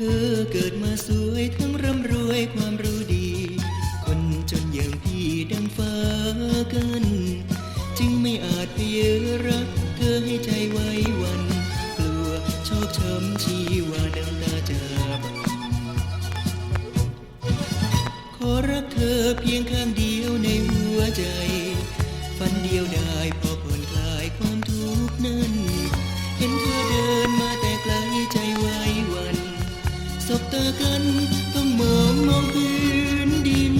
ธอเกิดมาสวยทั้งร่ำรวยความรู้ดี คนจนอย่างพี่ดังฟ้ากัน จึงไม่อาจเพยรัก เธอให้ใจไว้วัน กลัวชอกช้ำชีวาน้ำตาจะบขอรักเธอเพียงข้างเดียวในหัวใจ บตากันต้องมองมองพื้นดิน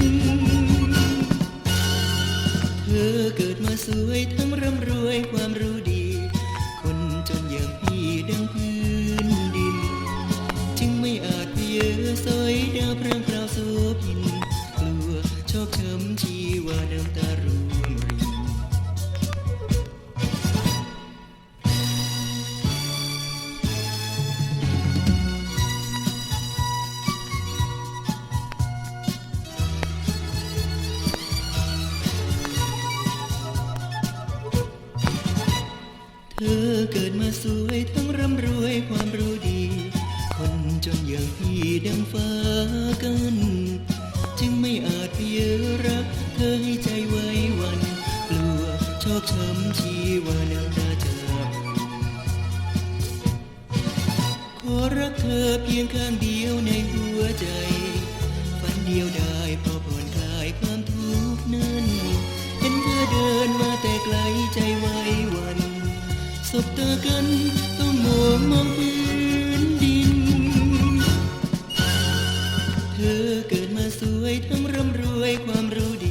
เธอเกิดมาสวยทั้งร่ำรวยความรู้ดี คนจนอย่างพี่ดังพื้นดิน จึงไม่อาจเพยสอยดาวพร่างพราวโสพิน ธอเกิดมาสวยทั้งร่ำรวยความรู้ดี คนจนอย่างพี่ดังฟ้ากัน จึงไม่อาจเพยรัก เธอให้ใจไว้วันกลัวชอกช้ำชีวาน้ำตาจะขอรักเธอเพียงข้างเดียวในหัวใจ ฝันเดียวได้พอผ่อนคลายความทุกข์นั้น เห็นเธอเดินมาแต่ไกลใจ บตากันต้องมองมองพื้นดิน เธอเกิดมาสวยทั้งร่ำรวยความรู้